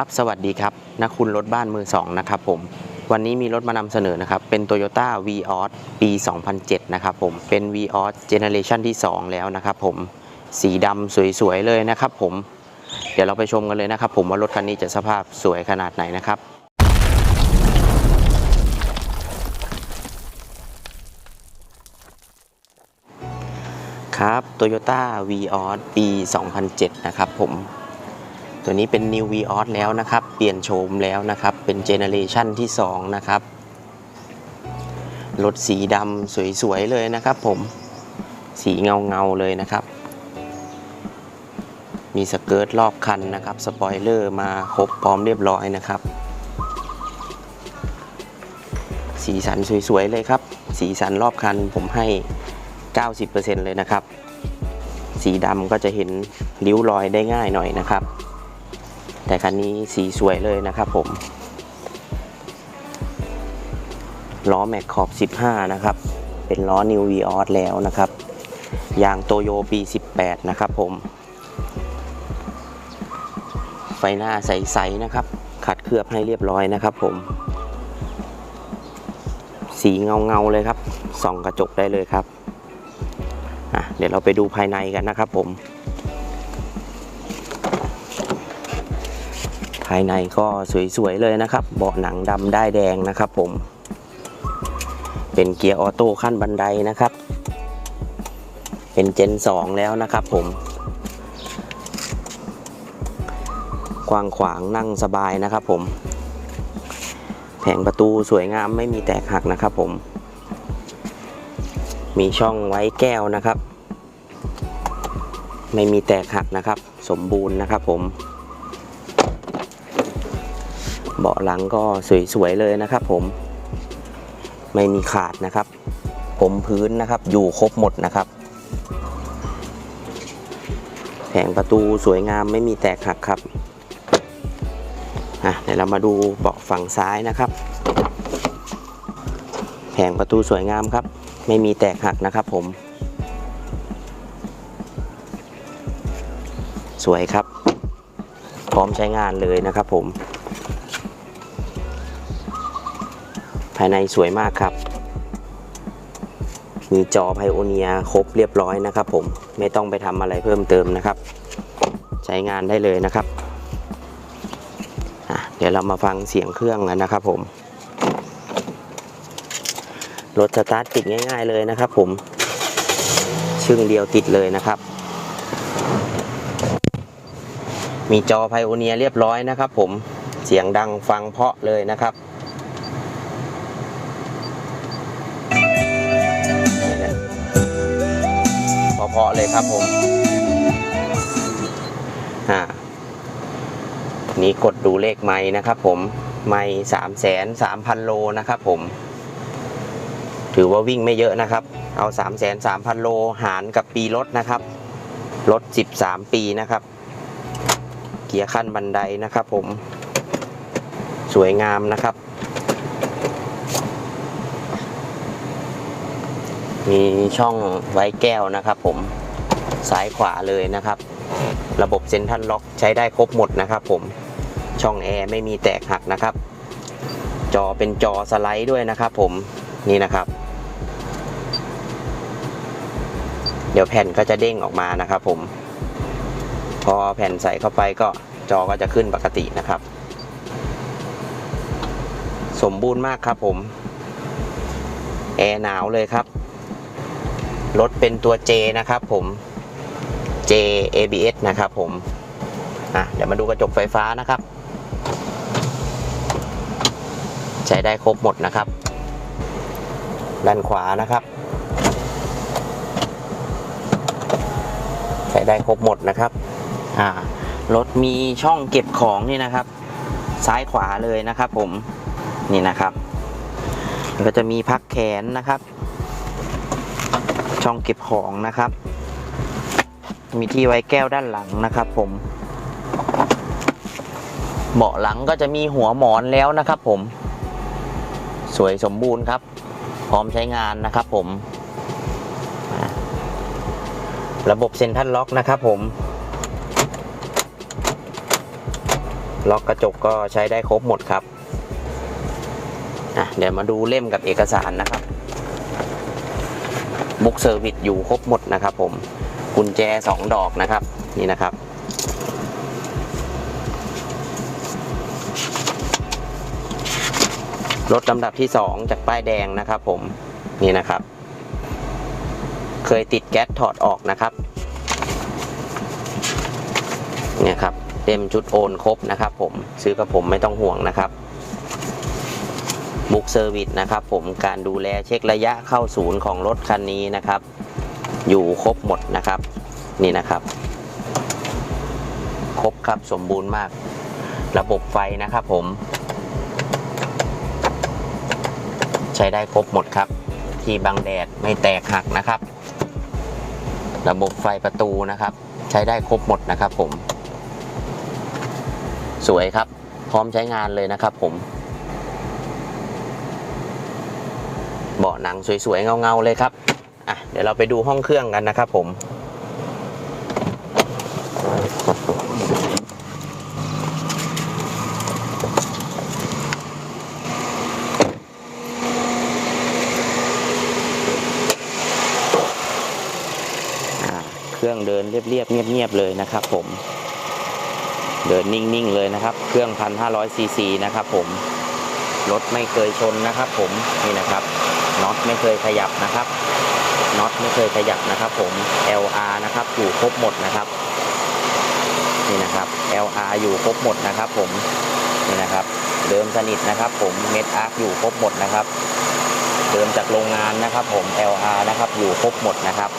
ครับ สวัสดีครับนักคุณรถบ้านมือสองนะครับผม วันนี้มีรถมานำเสนอนะครับ เป็น Toyota v ีออสปี 2007 นะครับผม เป็น v ีออสเจเนเรชันที่ 2 แล้วนะครับผม สีดำสวย ๆ เลยนะครับผม เดี๋ยวเราไปชมกันเลยนะครับผมว่ารถคันนี้จะสภาพสวยขนาดไหนนะครับครับ Toyota v ีออสปี 2007 นะครับผม ตัวนี้เป็น New v ีออสแล้วนะครับ เปลี่ยนโฉมแล้วนะครับ เป็นเจเนเรชันที่ 2 นะครับรถสีดำสวยๆเลยนะครับผมสีเงาๆเลยนะครับ มีสเกิร์ตรอบคันนะครับ สปอยเลอร์มาครบพร้อมเรียบร้อยนะครับ สีสันสวยๆเลยครับ สีสันรอบคันผมให้ 90%เลยนะครับ สีดำก็จะเห็นริ้วรอยได้ง่ายหน่อยนะครับ แต่คันนี้สีสวยเลยนะครับผม ล้อแม็กขอบ 15 นะครับ เป็นล้อ New v ีออสแล้วนะครับ ยางโตโยปี 18 นะครับผม ไฟหน้าใสๆนะครับ ขัดเคลือบให้เรียบร้อยนะครับผม สีเงาๆเลยครับ ส่องกระจกได้เลยครับ เดี๋ยวเราไปดูภายในกันนะครับผม ภายในก็สวยๆเลยนะครับ เบาะหนังดำได้แดงนะครับผม เป็นเกียร์ออโต้ขั้นบันไดนะครับ เป็นเจน 2 แล้วนะครับผมกว้างขวางนั่งสบายนะครับผม แผงประตูสวยงามไม่มีแตกหักนะครับผม มีช่องไว้แก้วนะครับ ไม่มีแตกหักนะครับ สมบูรณ์นะครับผม เบาะหลังก็สวยๆเลยนะครับ ผมไม่มีขาดนะครับ ผมพื้นนะครับอยู่ครบหมดนะครับ แผงประตูสวยงามไม่มีแตกหักครับอะเดี๋ยวเรามาดูเบาะฝั่งซ้ายนะครับ แผงประตูสวยงามครับ ไม่มีแตกหักนะครับ ผม สวยครับ พร้อมใช้งานเลยนะครับผมายในสวยมากครับ มีจอไพโอเนียครบเรียบร้อยนะครับ ผมไม่ต้องไปทำอะไรเพิ่มเติมนะครับ ใช้งานได้เลยนะครับเดี๋ยวเรามาฟังเสียงเครื่องกันนะครับ ผมรถสตาร์ทติดง่ายๆเลยนะครับ ผมชึ่งเดียวติดเลยนะครับ มีจอไพโอเนียเรียบร้อยนะครับ ผมเสียงดังฟังเพาะเลยนะครับ เพาะๆเลยครับผมอ่านี่กดดูเลขไม้นะครับผมไม้สามแสนสามพันโลนะครับผม ถือว่าวิ่งไม่เยอะนะครับ เอา3 3 0 0 0 0โลหารกับปีรถนะครับรถ13ปีนะครับ เกียร์ขั้นบันไดนะครับผม สวยงามนะครับ มีช่องไว้แก้วนะครับ ผมซ้ายขวาเลยนะครับ ระบบเซ็นทรัลล็อกใช้ได้ครบหมดนะครับผมช่องแอร์ไม่มีแตกหักนะครับ จอเป็นจอสไลด์ด้วยนะครับ ผมนี่นะครับ เดี๋ยวแผ่นก็จะเด้งออกมานะครับผม พอแผ่นใส่เข้าไปก็จอก็จะขึ้นปกตินะครับ สมบูรณ์มากครับผม แอร์หนาวเลยครับ รถเป็นตัว J นะครับผม J ABS นะครับผมอะเดี๋ยวมาดูกระจกไฟฟ้านะครับ ใช้ได้ครบหมดนะครับ ด้านขวานะครับ ใช้ได้ครบหมดนะครับอ่ารถมีช่องเก็บของนี่นะครับ ซ้ายขวาเลยนะครับผมนี่นะครับ ก็จะมีพักแขนนะครับ ช่องเก็บของนะครับ มีที่ไว้แก้วด้านหลังนะครับ ผม เบาะหลังก็จะมีหัวหมอนแล้วนะครับ ผม สวยสมบูรณ์ครับ พร้อมใช้งานนะครับ ผม ระบบเซ็นทรัลล็อกนะครับ ผม ล็อกกระจกก็ใช้ได้ครบหมดครับเดี๋ยวมาดูเล่มกับเอกสารนะครับ บุ๊กเซอร์วิสอยู่ครบหมดนะครับผมกุญแจ 2 ดอกนะครับนี่นะครับ รถลำดับที่ 2 จากป้ายแดงนะครับผมนี่นะครับ เคยติดแก๊สถอดออกนะครับเนี่ยครับเต็มชุดโอนครบนะครับผมซื้อกับผมไม่ต้องห่วงนะครับ บุ๊กเซอร์วิสนะครับผมการดูแลเช็คระยะเข้าศูนย์ของรถคันนี้นะครับ อยู่ครบหมดนะครับ นี่นะครับ ครบครับสมบูรณ์มาก ระบบไฟนะครับผม ใช้ได้ครบหมดครับ ที่บังแดดไม่แตกหักนะครับ ระบบไฟประตูนะครับ ใช้ได้ครบหมดนะครับผม สวยครับ พร้อมใช้งานเลยนะครับผม เบาะ หนังสวยๆ เงาๆ เลยครับอะเดี๋ยวเราไปดูห้องเครื่องกันนะครับผมเครื่องเดินเรียบๆเงียบๆเลยนะครับผม เดินนิ่งๆเลยนะครับ เครื่อง1,500ซีซีนะครับผม รถไม่เคยชนนะครับผมนี่นะครับ ไม่เคยขยับนะครับน็อตไม่เคยขยับนะครับผม LR นะครับอยู่ครบหมดนะครับนี่นะครับ LR อยู่ครบหมดนะครับ ผมนี่นะครับเดิมสนิทนะครับ ผมเม็ดอาร์คอยู่ครบหมดนะครับเดิมจากโรงงานนะครับ ผม LR นะครับอยู่ครบหมดนะครับ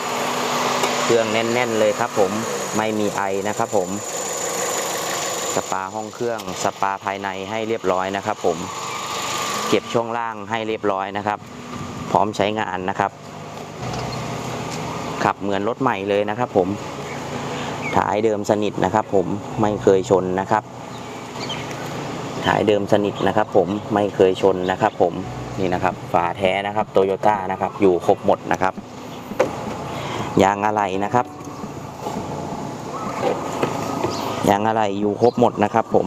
เครื่องแน่น ๆ เลยครับ ผมไม่มีไอนะครับ ผมสปาห้องเครื่องสปาภายในให้เรียบร้อยนะครับ ผมเก็บช่วงล่างให้เรียบร้อยนะครับ พร้อมใช้งานนะครับ ขับเหมือนรถใหม่เลยนะครับ ผมถ่ายเดิมสนิทนะครับ ผมไม่เคยชนนะครับถ่ายเดิมสนิทนะครับ ผมไม่เคยชนนะครับ ผมนี่นะครับ ฝาแท้นะครับโตโยต้านะครับ อยู่ครบหมดนะครับยางอะไหล่นะครับยางอะไหล่อยู่ครบหมดนะครับ ผม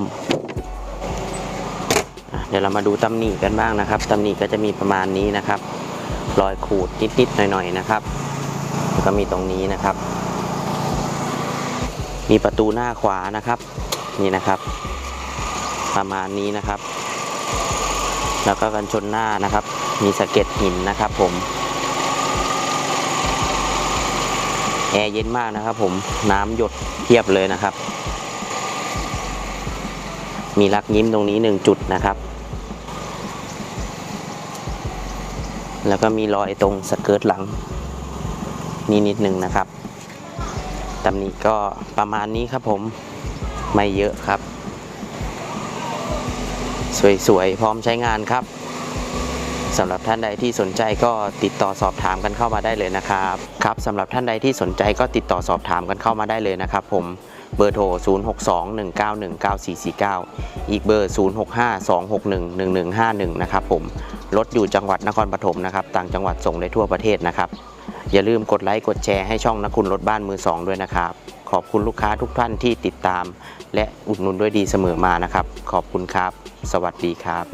เดี๋ยวเรามาดูตำหนิกันบ้างนะครับตำหนิก็จะมีประมาณนี้นะครับ รอยขูดนิดๆหน่อยๆนะครับแล้วก็มีตรงนี้นะครับ มีประตูหน้าขวานะครับ นี่นะครับ ประมาณนี้นะครับ แล้วก็กันชนหน้านะครับ มีสะเก็ดหินนะครับ ผมแอร์เย็นมากนะครับ ผมน้ำหยดเทียบเลยนะครับ มีรักยิ้มตรงนี้หนึ่งจุดนะครับ แล้วก็มีรอยตรงสเกิร์ตหลังนี่นิดหนึ่งนะครับตำหนิก็ประมาณนี้ครับผมไม่เยอะครับ สวยๆ พร้อมใช้งานครับสำหรับท่านใดที่สนใจก็ติดต่อสอบถามกันเข้ามาได้เลยนะครับ ครับสำหรับท่านใดที่สนใจก็ติดต่อสอบถามกันเข้ามาได้เลยนะครับผม เบอร์โทร 0621919449 อีกเบอร์ 0652611151 นะครับผมรถอยู่จังหวัดนครปฐมนะครับ ต่างจังหวัดส่งได้ทั่วประเทศนะครับ อย่าลืมกดไลค์กดแชร์ให้ช่องนักคุณรถบ้านมือสองด้วยนะครับ ขอบคุณลูกค้าทุกท่านที่ติดตาม และอุดหนุนด้วยดีเสมอมานะครับ ขอบคุณครับ สวัสดีครับ